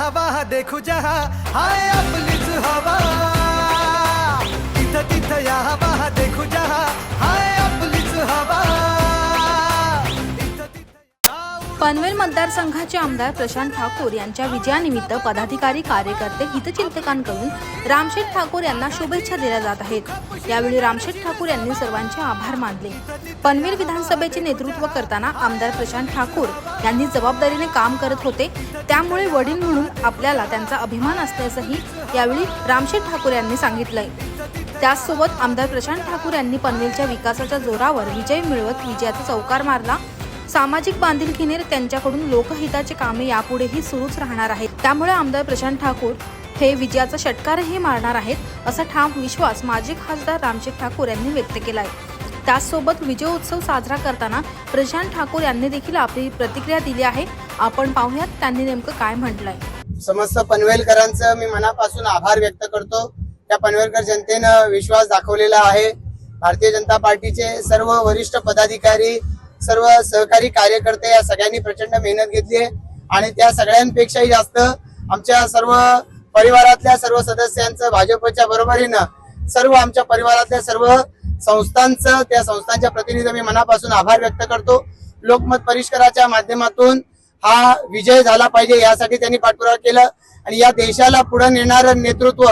हवा देखू जहा हाय आपलीच हवा। तिथं तिथं या पनवेल मतदारसंघाचे आमदार प्रशांत ठाकूर यांच्या विजयानिमित्त पदाधिकारी कार्यकर्ते हितचिंतकांकडून रामशेठ ठाकूर यांना शुभेच्छा दिल्या जात आहेत. यावेळी रामशेठ ठाकूर यांनी सर्वांचे आभार मानले. पनवेल विधानसभेचे नेतृत्व करताना आमदार प्रशांत ठाकूर यांनी जबाबदारीने काम करत होते. त्यामुळे वडील म्हणून आपल्याला त्यांचा अभिमान असल्याचंही यावेळी रामशेठ ठाकूर यांनी सांगितलंय. त्याचसोबत आमदार प्रशांत ठाकूर यांनी पनवेलच्या विकासाच्या जोरावर विजय मिळवत विजयाचा चौकार मारला. सामाजिक बांधिलकीने त्यांच्याकडून लोकहिताचे कामे यापुढेही सुरूच राहणार आहेत. त्यामुळे आमदार प्रशांत ठाकूर हे विजयाचा षटकारही मारणार आहेत असा ठाम विश्वास माजी खासदार रामशेख ठाकूर यांनी व्यक्त केला आहे त्याचसोबत विजयोत्सव साजरा करताना प्रशांत ठाकूर यांनी देखील आपली प्रतिक्रिया दिली आहे. आपण पाहूयात त्यांनी नेमकं काय म्हटलंय. समस्त पनवेलकरांचं मी मनापासून आभार व्यक्त करतो. त्या पनवेलकर जनतेनं विश्वास दाखवलेला आहे. भारतीय जनता पार्टीचे सर्व वरिष्ठ पदाधिकारी सर्व सहकारी कार्यकर्ते या सगळ्यांनी प्रचंड मेहनत घेतली आहे. आणि त्या सगळ्यांपेक्षाही जास्त आमच्या सर्व परिवारातल्या सर्व सदस्यांचं भाजपच्या बरोबरीनं सर्व आमच्या परिवारातल्या सर्व संस्थांचं त्या संस्थांच्या प्रतिनिधी मी मनापासून आभार व्यक्त करतो. लोकमत परिष्काराच्या माध्यमातून हा विजय झाला पाहिजे यासाठी त्यांनी पाठपुरावा केला आणि या देशाला पुढे नेणारं नेतृत्व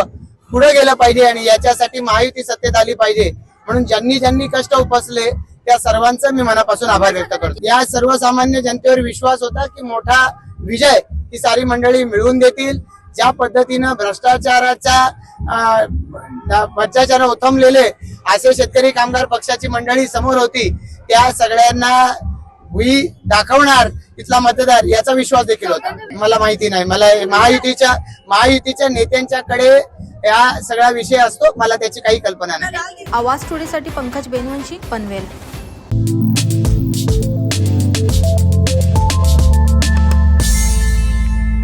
पुढे गेलं पाहिजे आणि याच्यासाठी महायुती सत्तेत आली पाहिजे. म्हणून ज्यांनी ज्यांनी कष्ट उपसले त्या सर्वांचा मी मनापासून आभार व्यक्त करतो. या सर्वसामान्य जनतेवर विश्वास होता की मोठा विजय ही सारी मंडळी मिळवून देतील. ज्या पद्धतीनं भ्रष्टाचाराच्या भ्रष्टाचार ओथंबलेले असे शेतकरी कामगार पक्षाची मंडळी समोर होती त्या सगळ्यांना भुई दाखवणार इथला मतदार याचा विश्वास देखील होता. मला माहिती नाही. मला महायुतीच्या महायुतीच्या नेत्यांच्याकडे या सगळा विषय असतो. मला त्याची काही कल्पना नाही. आवाज टोळीसाठी पंकज बेनवंशी पनवेल.